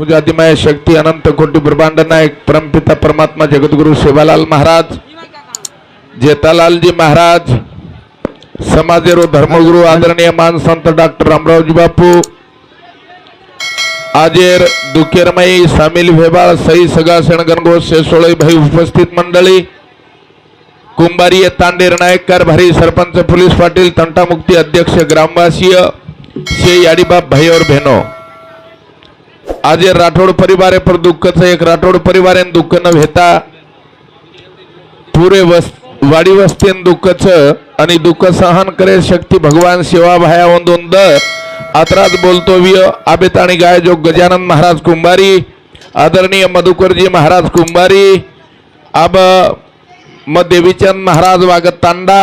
पूजा आदिमाय शक्ती अनंत कोटी ब्रह्मांड नायक परमपिता परमात्मा जगद्गुरु सेवालाल महाराज जेतालालजी महाराज समाजेरो धर्मगुरु आदरणीय मान संत डॉक्टर अमरावजी बापू, आजेर दुखेरमयी सामील सई सगा गणगोष शेसोळे भाई उपस्थित मंडळी कुंभारी तांडेर नायक कारभारी सरपंच पोलीस पाटील तंटामुक्ती अध्यक्ष ग्रामवासीय शे याडीबाप भाई और बहनों। आज ये राठोड परिवार पर दुःखच एक राठोड परिवार दुःख न भेता पुरे वस वाडी वस्तीन दुःखच आणि दुःख सहन करे शक्ती भगवान शिवा भाया वंदोंद आत्रात बोलतो विय आबेत आणि गाय जो गजानन महाराज कुंभारी आदरणीय मधुकरजी महाराज कुंभारी अब म देवीचंद महाराज वागत तांडा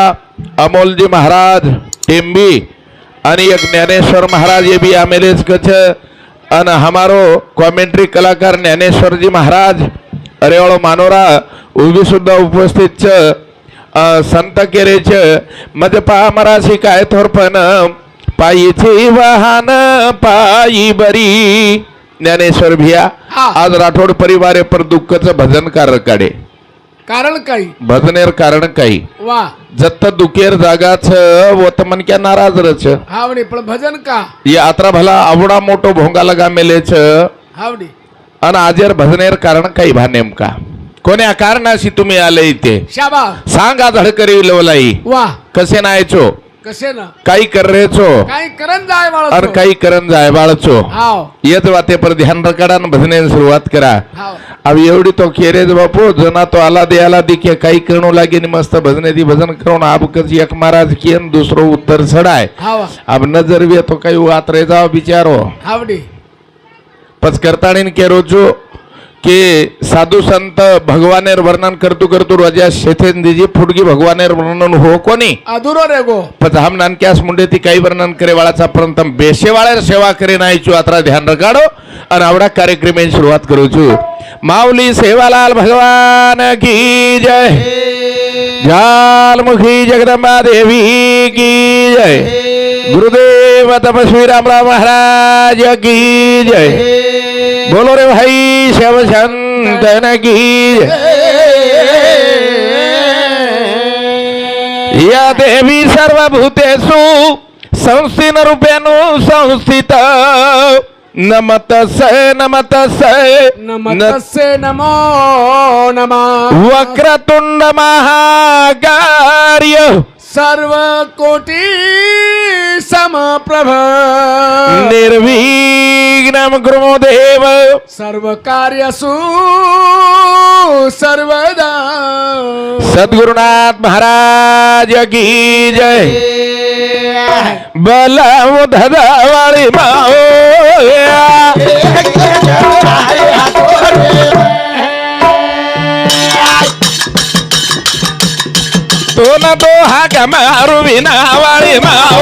अमोलजी महाराज टेंबी आणि एक ज्ञानेश्वर महाराज ये बी आमेलेच कच અને हमारो कॉमेंट्री कलाकार ज्ञानेश्वरजी महाराज अरेवाळो मानोरा उभी सुद्धा उपस्थित छ अ, संत केरेच मध्ये पहा मराठी काय थोरपण पायीची वाहन पायी बरी ज्ञानेश्वर भिया. आज राठोड परिवारे पर दुःखचं भजन कार काढे कारण काही. भजनेर कारण काही. वा. जत्त दुखेर जागाच वत मनक्या नाराज रच हावडी पण भजन का? यात्रा भला आवडा मोठो भोंगा लगा मेलेच हावडी. आणि आजेर भजनेर कारण काही भा नेमका. कोण्या कारणाशी तुम्ही आले इथे? शाबा सांगा धडकरी लवलाई वा. कसे नायचो? कसे ना? काही कररेचो काही करण जाय और बाळ काही करन जाय बाळचो. येत वाते पर ध्यान रकाडा भजने सुरुवात करा. अब एवढी तो केरेज बापू जना तो आला दे आला दिखे काही करणू लागे नि मस्त भजने दी भजन करून आबकच एक महाराज कियन दुसरो उत्तर हाव. अब नजर भी तो काही वात रे जाओ बिचारो. हावडी. पच करताणीन केरो की साधू संत भगवानेर वर्णन करतु करतु रजा शेथेंदीजी फुटगी भगवान वर्णन हो कोणी? अधुरो रे गो हम नानक्यास मुंडे ती काही वर्णन करे वाळाचा परंत बेशेवाळ्यार सेवा करे नाही चू आता ध्यान रखाडो आणि आवडा कार्यक्रम सुरुवात करू चू. माऊली सेवालाल भगवान की जय. जालमुखी जगदंबा देवी की जय. गुरुदेव व श्री राम राम महाराज की जय। बोलो रे भाई शिव संतन की जय। या देवी सर्वभूतेषु संस्थिन रूपेणु संस्थित। नमत से नमत से नमत से नमो नमः। वक्रतुंड महाकार्य। सर्वकोटि समप्रभ निर्विघ्नं गुरु देव सर्व सर्वकार्यसु सर्वदा सद्गुरुनाथ महाराज की जय बल धदावाली माओ तो न तो हा कमारू विनावाळी माओ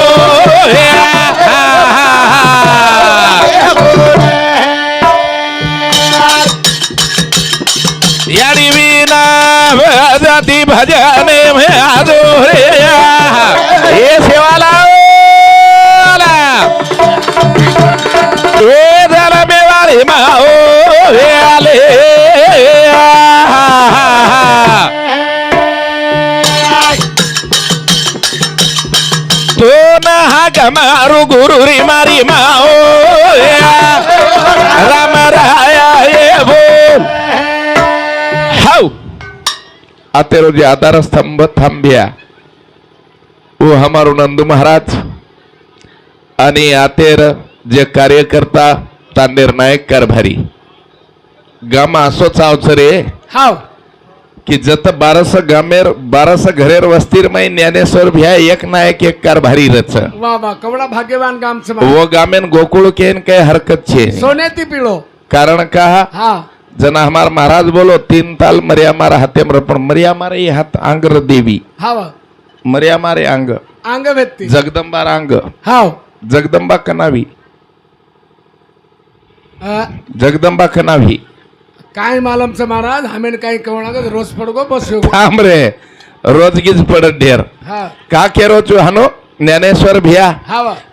याडी विना जाती भजने में आदो रे मारू गुरुरी मारी माओ राम राया ये बोल। हाऊ। आते स्तंभ थांबिया। वो हमारो नंदू महाराज आणि आतेर जे कार्यकर्ता ता निर्णायक करभारी। गम असोच आवच रे। हाव की जत बारस गामेर बारस घरेर वस्तीर मै ज्ञानेश्वर भ्या एक नायक एक कारभारी रच वा वा कवडा भाग्यवान गाम से वो गामेन गोकुळ केन काय हरकत छे? सोनेती पिळो कारण का? हा. जना हमार महाराज बोलो तीन ताल मर्या मारा हाते मर पण मर्या मारे ये हात आंगर देवी. हाव मर्या मारे अंग अंग व्यक्ती जगदंबा अंग हाव. जगदंबा कनावी. अ, जगदंबा कनावी. काय मालमचं महाराज? हमेन काही कवणागत रोज पडगो बसो थांब रे. रोजगीज पड़त ढेर. का केरो हनो? ज्ञानेश्वर भिया.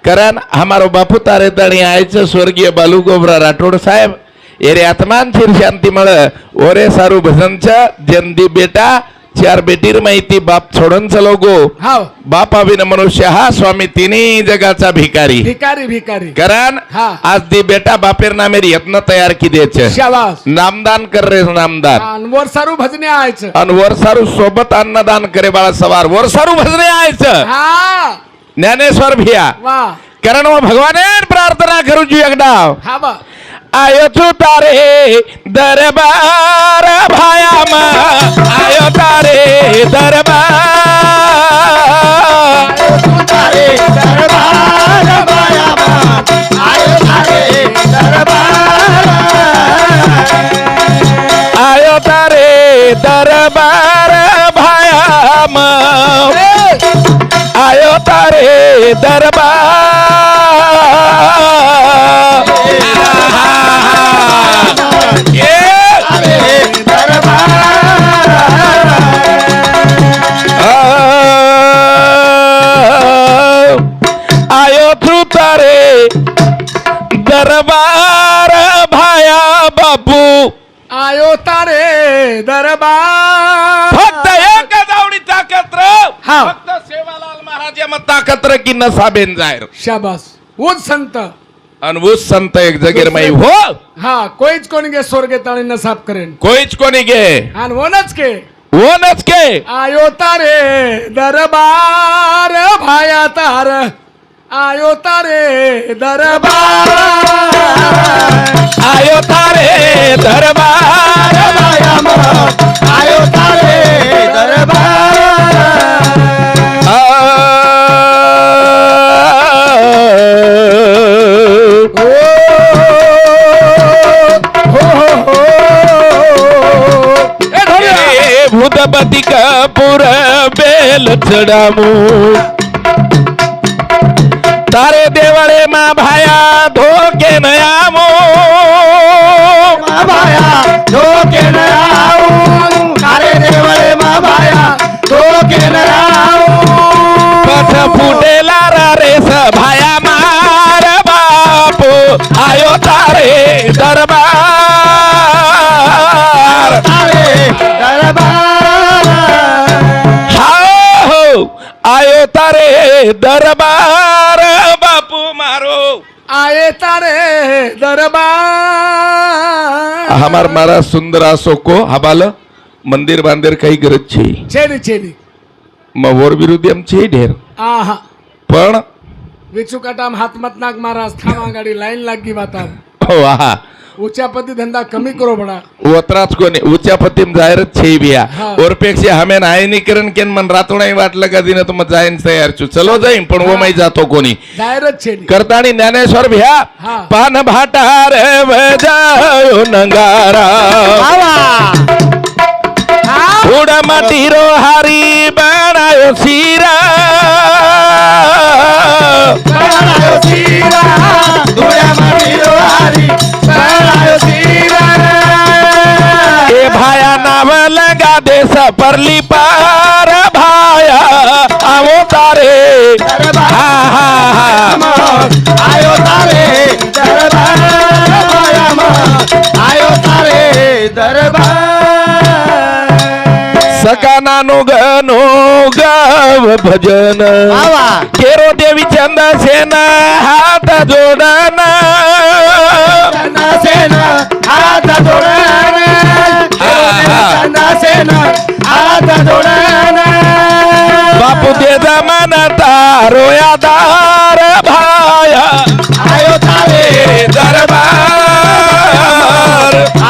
कारण हमारो बापू तारे तणी आयचं स्वर्गीय बालू गोबरा राठोड साहेब. एरे आत्मान फिर शांती मळ ओरे सारू भजनच जंदी बेटा. चार बेटीर माहिती बाप सोडून चलो गो. हाव. बाप अभिन मनुष्य हा स्वामी तिन्ही जगाचा भिकारी. भिकारी भिकारी. कारण आज दी बेटा बापेर नामेर यत्न तयार की द्यायचे नामदान कर रे नामदान. आणि भजने आयचं. आणि वरसारू सोबत अन्नदान करे बाळा सवार. वरसारू भजने आयचं. ज्ञानेश्वर भिया. कारण मग भगवाने प्रार्थना करू जी एकदा. हा बा. आयो तू तारे दरबार भायामा आयो तारे दरबार। तारे दरबार मायामा आयो तारे दरबार आयो तारे दरबार भायामा आयो तारे दरबार भाया बापू। आयो तारे दरबार। फक्त एक जावडी ताकद र हा. फक्त सेवालाल महाराज मग ताकद र की नसाबेन जायर शाबास. ऊच संत अनुभूत संत एक जगेर माई हो हा कोईच कोणी गे स्वर्गे ताळी न साफ करेन कोईच कोणी गे आणि वनच के ओनच के आयो तारे दरबार भाया तार आयो तारे दरबार आयो तारे दरबार बेल चढामू तारे देवळे मा दरबार बापू मारो. आये तारे दरबार. हमार मारा सुंदर असो को हबाल मंदिर बांधेर काही गरज छेदी छेदी मग वर विरुद्ध एम છે ढेर. आहा. पण विचुकाटाम हातमत नाग महाराज थामा गाडी लाईन लागी बाता हो हा उच्चापती धंदा कमी करो बडा। ओतराच कोणी उच्चापतीम जायरच છે बिया। हा. ओरपेक्षा हमें नायनीकरण केन मन रातोणाही वाटलं का दिन तर मग जाईन तयार छु। चलो जाईन पण वो माही जातो कोणी। डायरेक्ट छेदी करतानी ज्ञानेश्वर भ्या हा. पान भाटार बजायो नंगारा। उड माटीरो हारी बनायो सिरा। बनायो सीरा। दुया मारीरो हारी परली पार भाया आवो तारे. हा हा हा. आयो तारे. आयो तारे. सका नानो गनो गाव भजन. केरो देवी चंद सेन हात जोडन सेन हात जोडन हात जोडन बापू ते जमान तारो यादार भाया. आयो तारे दरबार.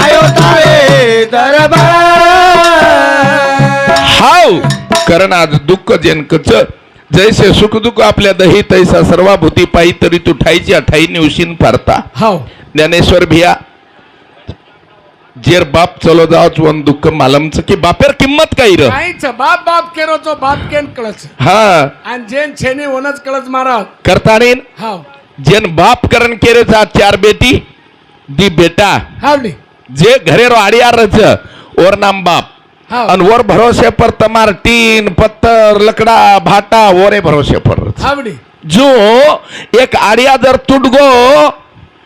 आयो तारे दरबार. हाव कारण आज दुःख जेनकच. जैसे सुख दुःख आपल्या दही तैसा सर्वाभूती पायी तरी तू ठाईची अठाई निवशीन फारता. हाव. ज्ञानेश्वर भिया जेर बाप चलो जावच वन दुःख मालमच की बापेर किंमत काही र काहीच बाप बाप केरो तो बाप केन कळच हा। आणि जेन छेनी वनच कळच महाराज करतानीन हाव जेन बाप करण केरे जा चार बेटी दी बेटा। हावली जे घरे रो आडियार रच और नाम बाप। हाव आणि वर भरोसे पर तमार टीन पत्तर लकडा भाटा वरे भरोसे पर हावडी। जो एक आडिया जर तुट गो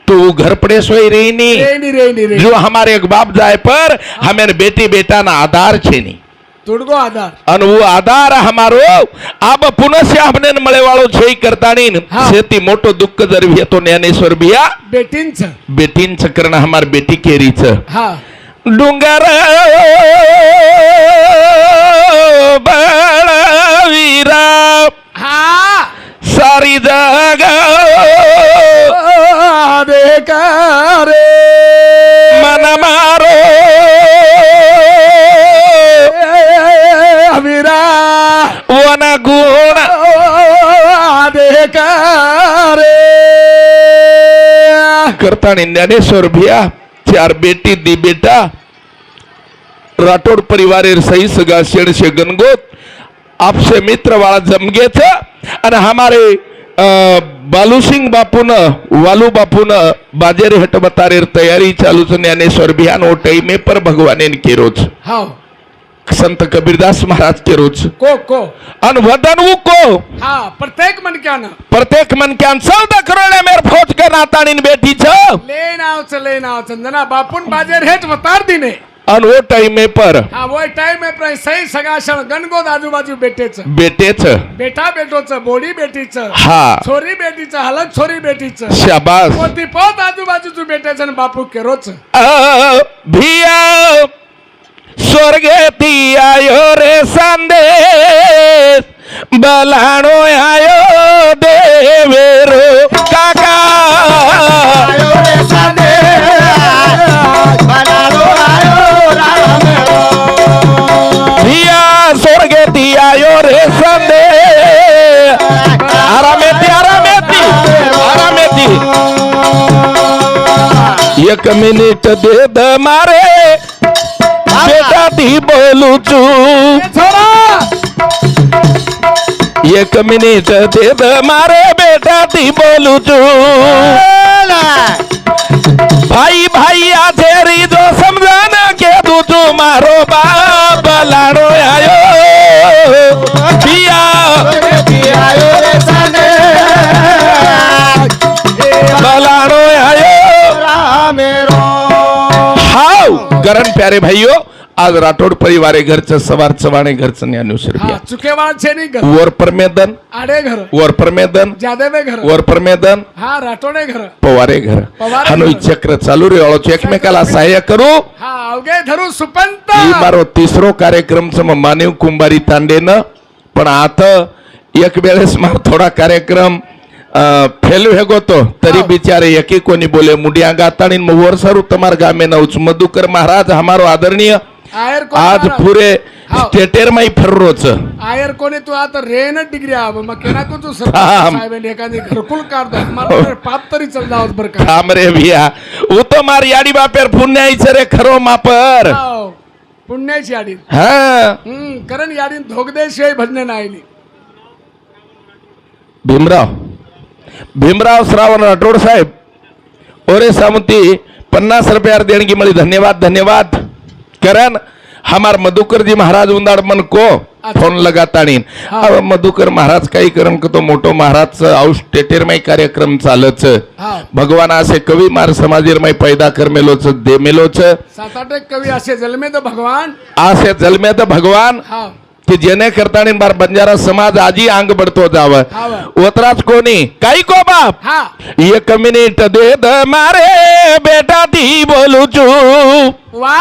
तो घर पड़े सोई रही नहीं રેની રેની રે जो हमारे एक बाप जाए पर हमें बेटी बेटा ना आधार छे नहीं તુડગો આધાર અને वो આધાર हमारो આબ પુનઃ हमने મળે વાળો છે ઈ કરતા નહીં હા. સેતી મોટો દુઃખ જરવી તો જ્ઞાનેશ્વર ભિયા બેટીન છે બેટીન ચક્રણ હમાર બેટી કેરી છે હા ડુંગર બળવીરા હા સારી જગા বেকারে মানামারো আমিরা ওয়ানা গুণা বেকারে करताना ज्ञानेश्वर भिया। चार बेटी दी बेटा। राठोड परिवारेर सही सगा शेणशे गनगोत। आपसे मित्र वाळा जमगेच और हमारे बालूसिंग बापून वालू बापून बाजेरी हटबतारेर तयारी चालूचन ज्ञानेश्वर स्वर्भियान ओटई में पर भगवानेन केरोच. हाव. संत कबीरदास महाराज के केरोच. को को. अन वदन उ को. हा प्रत्येक मन क्या ना प्रत्येक मन क्या चौदा करोडे मेर फौज के नाताणीन बेटी छ ले नाव चले नाव चंदना बापून बाजेर हेच वतार दिने. अन वो टाइम पर आ टाइम पर सही सगासन गणगों आजू बाजू बेटे च बेटे च बेटा बेटो छ बॉडी बेटी च हा. छोरी बेटी हलत छोरी बेटी च शबा दी पोत आजू बाजू चू बेटे बापू केरो च स्वर्ग स्वर्गे भियायो रे सांदे बलाणो आयो बे काका. आयो आयो रे संदे। आरामेती आरामेती आरामेती एक मिनट दे द मारे बेटा दी बोलू चू एक मिनट दे द मारे बेटा दी बोलू चू भाई भाई आधेरी जो समझाना के तू तू मारो बाप लाड़ो कारण प्यारे भाईयो आज राठोड परिवारे घरचं सवार चव्हाणे घरचं ज्ञानेश्वर हा, वर परमेदन आडे घर. वर परमेदन जादे घर. वर परमेदन हा राठोडे घर. पवारे घर. हनुई चक्र चालू रेवाळोचे एकमेकाला सहाय्य करू. हा अवघे धरू सुपंत. मारो तिसरो कार्यक्रम सम मानव कुंभारी तांडेनं. पण आता एक वेळेस मार थोडा कार्यक्रम. फेल हेगोतो तरी बिचारे यकी कोणी बोले मुडिया गाताणी वर सर्वतमार गामे नऊच मधुकर महाराज हमारो आदरणीय आज पुरे स्टेटेर माई फर्रोच आयर कोणी तू आता रेन डिग्री आव मग केना को तू साहेब एखादी घरकुल काढ दो मला पाप तरी चल जावत बर का काम रे भिया उ तो मार याडी बापेर पुण्याईच रे खरो मापर पुण्याची याडी हा कारण याडीन धोगदेशिवाय भजने नाही भीमराव भीमराव श्रावण राठोड साहेब ओरे सामुती पन्नास रुपयार देणगी मिळी धन्यवाद धन्यवाद करण हमार मधुकरजी महाराज उंदाड मन को फोन लगाताणी हा. अब मधुकर महाराज काही करण तो मोठो महाराज औष टेटेरमाई कार्यक्रम चालच भगवान असे कवी मार समाजीरमाई पैदा करमेलोच दे मेलोच सात आठ कवी असे जन्मे तर भगवान आसे जलम्यात भगवान हा की जेणेकरता बार बंजारा समाज आजी अंग बढतो जावं। ओतराच कोणी काही को बाप? एक मिनिट दे द मारे बेटा ती बोलूचू वा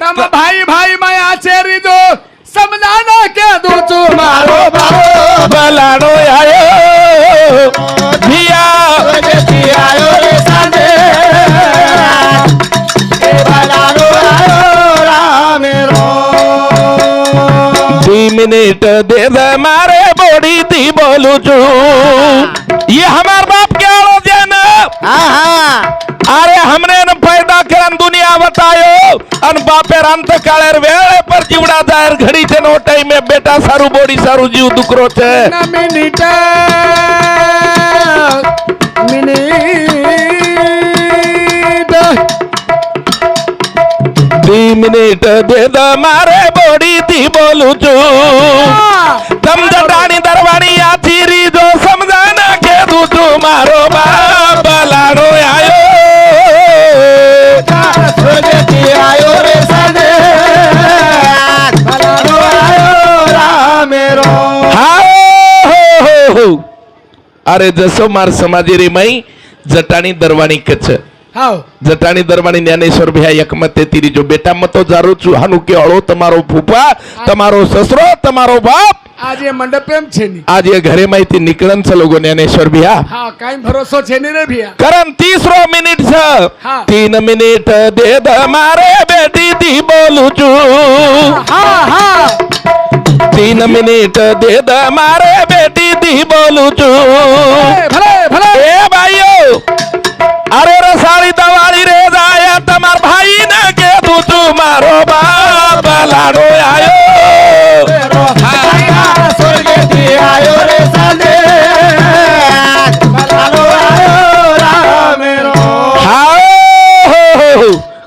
तम भाई भाई मैं आचेरी दो समझाना के दूचू मारो भाओ बलाडो आयो। भिया आयो रे आयो। दी मिनिट दे द मारे बोडी ती बोलू चू ये हमार बाप क्या हो जन હા હા अरे हमने न पैदा करन दुनिया बतायो अन बापेर अंत काळेर वेळे पर जीवडा जायर घडी છે નો ટાઈમે બેટા સારું બોડી સારું જીવ દુકરો છે ना मिनिट मिनिट મિનિટ ભેદ મારે બોડીથી બોલું છું. સમજટાણી દરવાણી આથી રીજો સમજાના કીધું છું મારો બાપ લાડો આવ્યો રે સાડે અરે જસોમાર સમાધિ રેમાઈ જટાણી દરવાણી કચ્છ જટાણી દરબાણી જ્ઞાનેશ્વર ભાઈ એકમત તેરી જો બેટા મતો જારો છું હાનું કે અળો તમારો ફૂફા તમારો સસરો તમારો બાપ આજે મંડપ એમ છે ની આજે ઘરે માંથી નીકળન છે લોકો જ્ઞાનેશ્વર ભિયા હા કાઈ ભરોસો છે ની રે ભિયા કરમ તીસરો મિનિટ છે તીન મિનિટ દે દ મારે બેટી તી બોલું છું હા હા તીન મિનિટ દે દ મારે બેટી તી બોલું છું ભલે ભલે એ ભાઈઓ আরে রে সারি দাওয়ালি রে যায় তোমার ভাই না কে তু তোমার বাবা লাড়ো আয়ো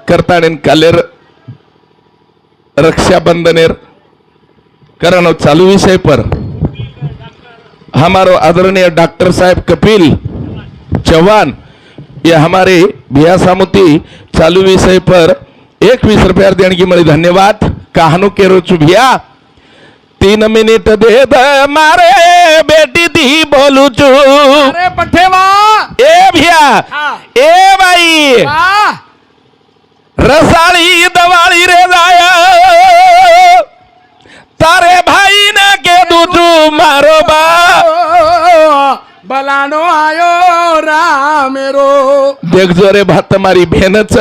करताडेन कालेर रक्षाबंधनेर करणो चालू विषय पर. हमारो आदरणीय डॉक्टर साहेब कपिल चव्हाण ये हमारे भैया सामुति चालू विषय पर एक बीस रुपया देने की मेरी धन्यवाद कहानू के रोचु भैया तीन मिनट दे मारे बेटी दी बोलू चू पठे ए भैया ए भाई रसाली दवाली रे जाया तारे भाई ना के दूचू मारो बा बलानो आयो रामेरो। देख जो रे भात मारी भेनच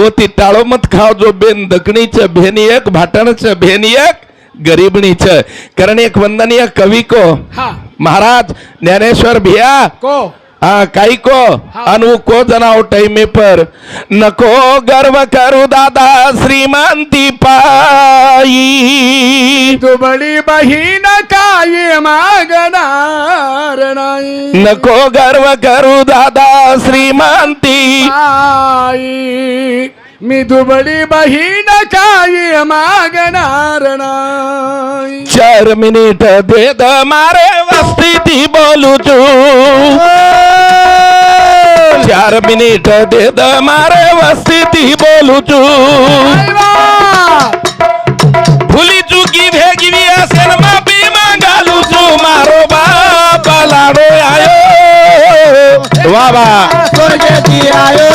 ओती टाळो मत खाव जो बेन दकणीच भेनियक भाटणच भेनियक गरीबणीच. कारण एक वंदनीय कवी को महाराज ज्ञानेश्वर भिया को? हाँ काई को अनु को जनाओ पर नको गर्व करू दादा श्रीमंती पाई तू बड़ी बहीण काय मागणार नाही नको गर्व करू दादा श्रीमंती पाई मी दुबळी बहीण काय मागणार नाही चार मिनिट भेद मारे वस्ती ती बोलू तू चार मिनिट भेद मारे वस्ती ती बोलू तू भुली चुकी भेगवी असेल माफी मागालू तू मारो बाबा लाडो आयो बाबा आयो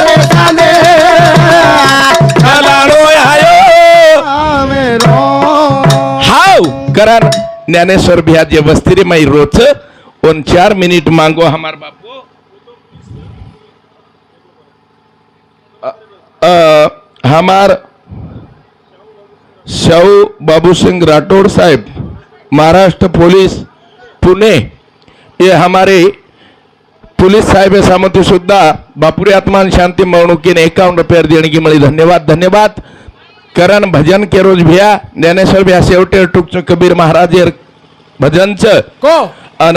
करार ज्ञानेश्वर बिहार जे वस्ती रे माई रोच उन चार मिनिट मांगो हमार बापू। अ, हमार शाहू बाबू सिंह राठौड़ साहब महाराष्ट्र पुलिस पुणे। ये हमारे पुलिस साहेब सामंती सुद्धा बापुरी आत्मान शांती मिरवणुकीने एकावन्न रुपयावर देणगी मिळी धन्यवाद धन्यवाद। करण भजन के रोज भिया ज्ञानेश्वर भ्या शेवटे टुकचं कबीर महाराज भजनचं को? अन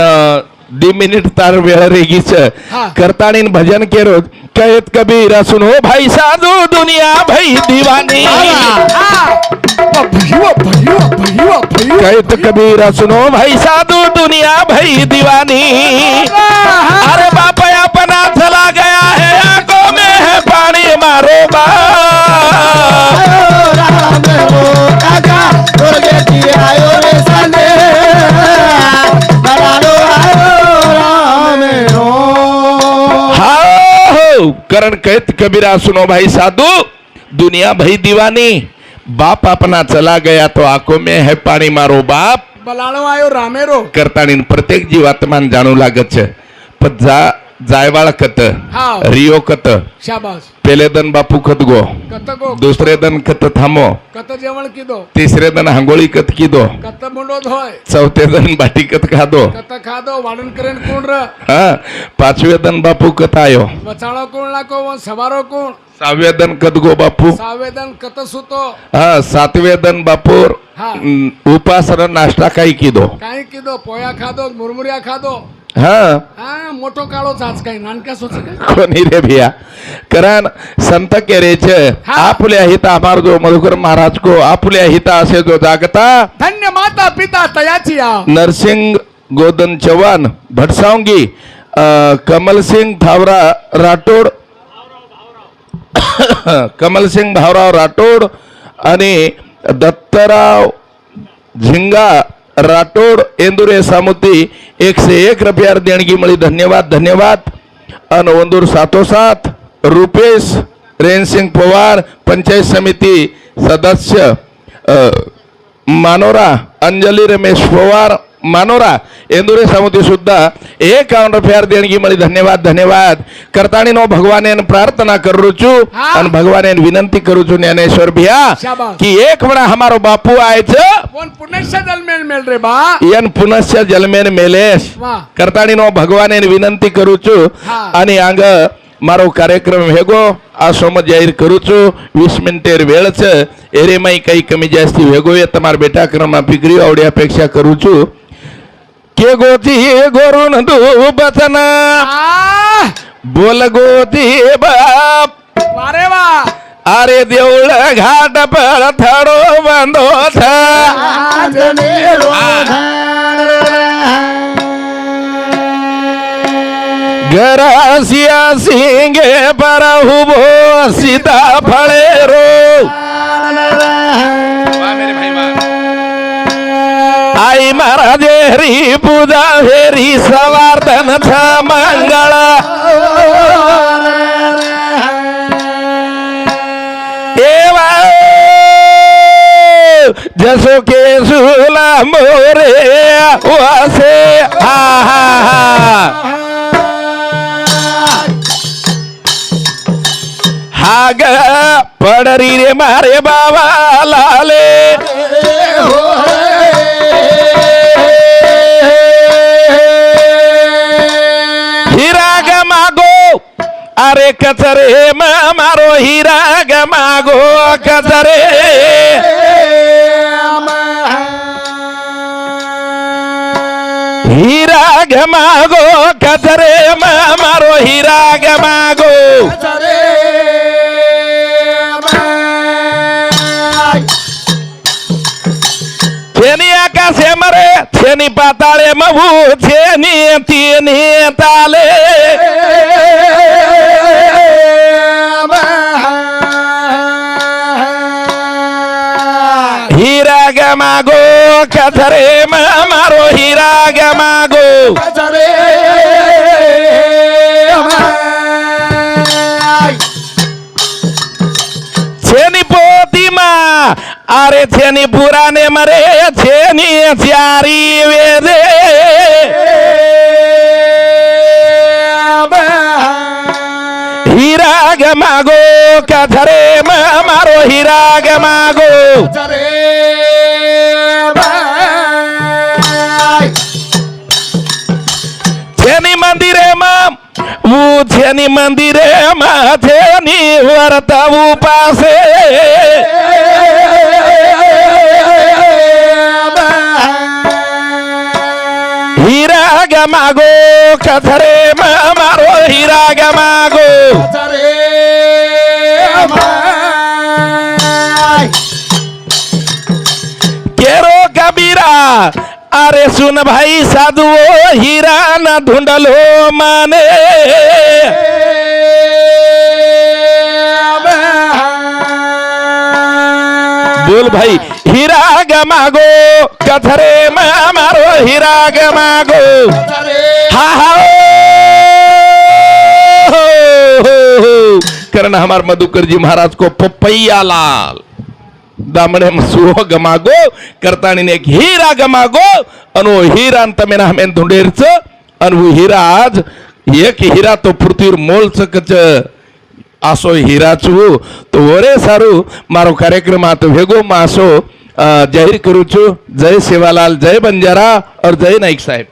दी मिनिट तार वेळ रेगीच हा. करताणी भजन के रोज कहत कबीर सुनो भाई साधू दुनिया भाई दीवानी. कहत कबीर सुनो भाई साधू दुनिया भाई दीवानी। अरे बाप अपना चला गया है आंखों में है पानी मारो बा આયો રામેરો કાકા સ્વર્ગેથી આયો રે સાંજે ભલાલો આયો રામેરો हाओ करण कहत कबीरा सुनो भाई साधु दुनिया भाई दीवानी बाप अपना चला गया तो आंखों में है पाणी मारो बाप બલાણો આયો રામેરો કરતાણી પ્રત્યેક જીવાત્માને જાણવું લાગે છે પણ जायबाळ कत रिओ कत शाबास. पेले दन बापू खत गो. कत गो दुसरे दन खत थांबो. कत जेवण किदो. तिसरे दन हांगोळी कत किदो. कत मुंडोद होय. चौथे दन बाटी कत खादो. कत खादो वाणन करेन कोण र? हा पाचवे दन बापू कत आयो. वचाळो कोण लाको सवारो कोण? सहावे दन कत गो बापू. सावेदन कत सुतो. हा सातवे दन बापू. हा. उपासर नाश्ता काही किदो. काही किदो पोया खादो मुरमुऱ्या खादो. हा. हा मोठो काळोच आज काय कोणी रे भिया? कारण संत केरेच आपल्या हिता आभार जो मधुकर महाराज को आपल्या हिता असे जो जागता धन्य माता पिता तयाची नरसिंग गोदन चव्हाण भटसावंगी कमलसिंग धावरा राठोड कमलसिंग भावराव राठोड आणि दत्तराव झिंगा રાઠોડ એંદુરે સામુતી એકસે એક રૂપિયા દેણગી મળી ધન્યવાદ ધન્યવાદ અને ઓંદુર સાથોસાથ રૂપેશ રેનસિંહ પવાર પંચાયત સમિતિ સદસ્ય માનોરા અંજલિ રમેશ પવાર मानोरा एंदुरे समिती सुद्धा एक रुपयार देणगी म्हणे धन्यवाद धन्यवाद करतानी नो भगवानेन प्रार्थना करूचू आणि भगवानेन विनंती करूचू ज्ञानेश्वर भिया की एक वेळा हमारो बापू आयच पुनश्च जलमेन मेल रे बा पुनश्च जलमेन मेलेश करतानी नो भगवानेन विनंती करूचू आणि आंग મારો કાર્યક્રમ ભેગો આ સમજ જાહેર કરું છું વીસ મિનિટેર વેળ છે એરેમાંય કંઈ કમી જાસ્તી ભેગો એ તમારા બેટા ક્રમમાં પીગરી આવડી અપેક્ષા કરું છું के गोती गोरुन दू बतना बोल गोती बाप अरे वा अरे देवल घाट पर थडो बंदो था गरासिया सिंगे पर हुबो सीता फड़े रो आई महाराज हरी बुधा हेरी सवार्धनचा मंगळ देवा जसो के सुला मोरे वासे। हा हा हा। हाग पडरी रे मारे बाबा लाले। हो।, हो। मारे कचरे माँ मारो हीरा गो कचरे। हीरा गो कचरे माँ मारो हीरा गो छेनी छेनी पाताले मबू छेनी तीन ताले। હીરા ગમાગો કથરે માં મારો હીરા ગમાગો છેની પોતીમાં અરે છેની પુરાને મરે છેની ચારી વેદે કથરે માં મારો હીરા ગમાગો છેની મંદિરે માં હું છેની મંદિરે માં છેની વર્તવું પાસે હીરા ગમાગો કથરે માં મારો હીરા ગમાગો કેરો केरो कबीरा अरे सुन भाई साधु हीरा न ढूंढलो माने. बोल भाई हीरा गमागो कथरे मारो हीरा गमागो हा हा हो, हो, हो, हो। करण हमार मधुकर जी महाराज को पपैया लाल। दामने सुहो गमागो करताणी ने एक हीरा गमागो अनु हीरा तमेन हमेन धुंडेरच अनु हीरा आज एक हीरा तो पृथ्वीवर मोलच कच आसो हीरा चू तो ओरे सारू मारो कार्यक्रम आतो वेगो मासो जाहीर करू जय सेवालाल जय बंजारा और जय नाईक साहेब।